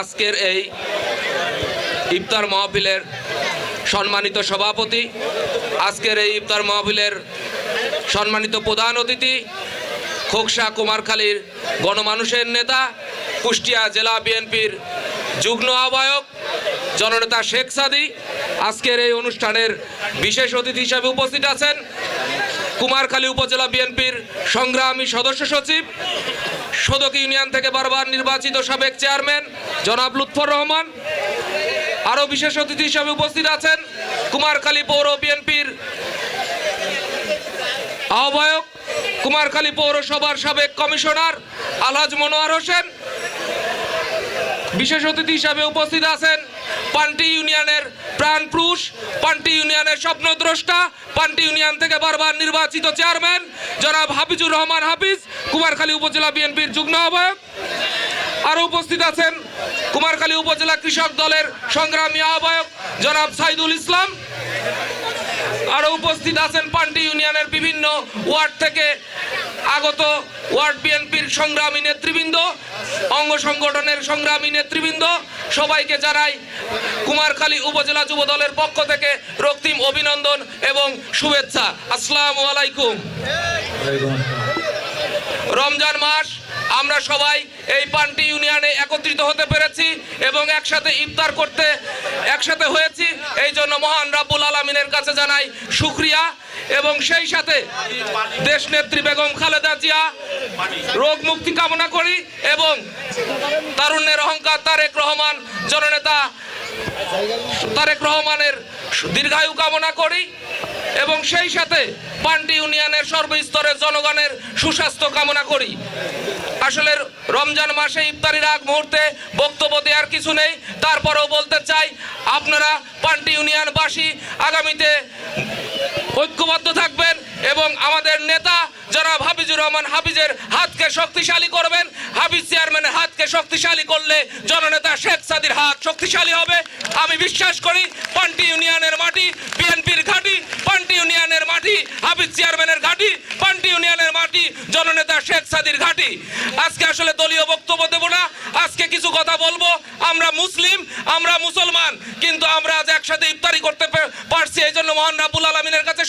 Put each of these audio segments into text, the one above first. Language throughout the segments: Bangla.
আজকের এই ইফতার মাহফিলের সম্মানিত সভাপতি, আজকের এই ইফতার মাহফিলের সম্মানিত প্রধান অতিথি, খোকসা কুমারখালীর গণমানুষের নেতা, কুষ্টিয়া জেলা বিএনপির যুগ্ম আহ্বায়ক, জননেতা শেখ সাদি। আজকের এই অনুষ্ঠানের বিশেষ অতিথি হিসাবে উপস্থিত আছেন কুমারখালী উপজেলা বিএনপির সংগ্রামী সদস্য সচিব, সদক ইউনিয়ন থেকে বারবার নির্বাচিত সাবেক চেয়ারম্যান জনাব লুৎফর রহমান, আরও বিশেষ অতিথি হিসাবে উপস্থিত আছেন কুমারখালী পৌর বিএনপির আহ্বায়ক, কুমারখালী পৌরসভার সাবেক কমিশনার আলহাজ মনোয়ার হোসেন বিশেষ অতিথি হিসাবে উপস্থিত আছেন পান্টি ইউনিয়নের প্রাণ পুরুষ, পান্টি ইউনিয়নের স্বপ্নদ্রষ্টা পান্টি ইউনিয়ন থেকে বারবার নির্বাচিত চেয়ারম্যান, জনাব হাফিজুর রহমান হাফিজ, কুমারখালী উপজেলা বিএনপির যুগ্ম আহ্বায়ক। আরও উপস্থিত আছেন কুমারখালী উপজেলা কৃষক দলের সংগ্রামী আহ্বায়ক, জনাব সাইদুল ইসলাম। আরও উপস্থিত আছেন পান্টি ইউনিয়নের বিভিন্ন ওয়ার্ড থেকে আগত ওয়ার্ড বিএনপির সংগ্রামী নেতৃবৃন্দ, অঙ্গ সংগঠনের সংগ্রামী নেতৃবৃন্দ, সবাইকে জানাই কুমারখালী উপজেলা যুব দলের পক্ষ থেকে রক্তিম অভিনন্দন এবং শুভেচ্ছা। আসসালামু আলাইকুম। রমজান মাস, আমরা সবাই এই পান্টি ইউনিয়নে একত্রিত হতে পেরেছি এবং একসাথে ইফতার করতে, একসাথে হয়েছি। এই জন্য মহান রাব্বুল আলমিনের কাছে জানাই শুক্রিয়া। এবং সেই সাথে দেশ নেত্রী বেগম খালেদা জিয়া রোগ মুক্তি কামনা করি এবং তারুণ্যের অহংকার তারেক রহমান জননেতা তারেক রহমানের দীর্ঘায়ু কামনা করি এবং সেই সাথে পান্টি ইউনিয়নের সর্বস্তরের জনগণের সুস্বাস্থ্য কামনা করি। আসলে রমজান মাসে ইফতারির আগ মুহূর্তে বক্তব্য দেওয়ার কিছু নেই। তারপরেও বলতে চাই, আপনারা পান্টি ইউনিয়নবাসী আগামীতে ঐক্যবদ্ধ থাকবেন এবং আমাদের নেতা জনাব হাফিজুর রহমান হাফিজের হাতকে শক্তিশালী করবেন। হাফিজ চেয়ারম্যানের হাতকে শক্তিশালী করলে জননেতা শেখ সাদির হাত শক্তিশালী হবে। আমি বিশ্বাস করি পান্টি ইউনিয়নের মাটি, বিএনপির ঘাঁটি, পান্টি ইউনিয়নের মাটি, হাফিজ চেয়ারম্যানের ঘাঁটি, পান্টি ইউনিয়নের মাটি, জননেতা শেখ সাদির ঘাঁটি। আজকে আসলে দলীয় বক্তব্য দেব না। আজকে কিছু কথা বলব। আমরা মুসলিম, আমরা মুসলমান, কিন্তু আমরা আজ একসাথে ইফতারি করতে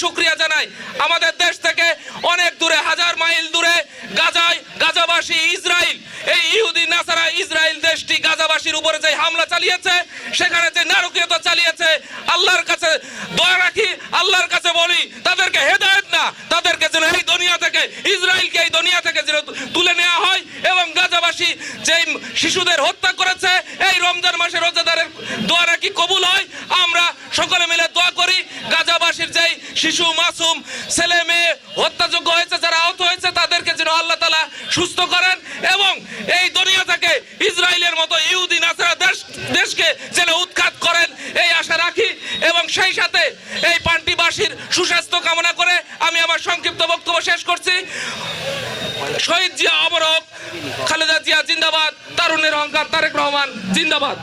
শুক্রিয়া জানাই। আমাদের দেশ থেকে অনেক দূরে, হাজার মাইল দূরে গাজায়, গাজাবাসী ইসরায়েল এই ইহুদি নাসারা ইসরায়েল দেশটি গাজাবাসীর উপরে যে হামলা চালিয়েছে, সেখানে যে নারকীয়তা চালিয়েছে, আল্লাহর কাছে দয়া রাখি, আল্লাহর কাছে বলি, তাদেরকে হেদায়েত না, তাদেরকে যেন এই দুনিয়া থেকে ইসরায়েলকে এই দুনিয়া থেকে যেন তুলে নেওয়া হয় এবং গাজাবাসী যেই শিশুদের হত্যা করেছে, এই রমজান মাসে রোজাদারের দোয়া নাকি কবুল হয়। আমরা সকলে মিলে দোয়া করি গাজাবাসীর যেই শিশু, মাসুম, ছেলে, মেয়ে হত্যাযোগ্য হয়েছে, যারা আহত হয়েছে, তাদেরকে যেন আল্লাহ তালা সুস্থ করেন এবং এই দুনিয়া থেকে ইসরায়েলের মতো ইহুদি, নাসারা দেশ, দেশকে যেন উৎখাত করেন। এই আশা রাখি এবং সেই সাথে এই পান্টিবাসীর সুস্বাস্থ্য কামনা করে আমি আমার সংক্ষিপ্ত বক্তব্য শেষ করছি। শহীদ জিয়া অমরক খালেদা জিয়া জিন্দাবাদ তারুণের অহংকার তারেক রহমান জিন্দাবাদ।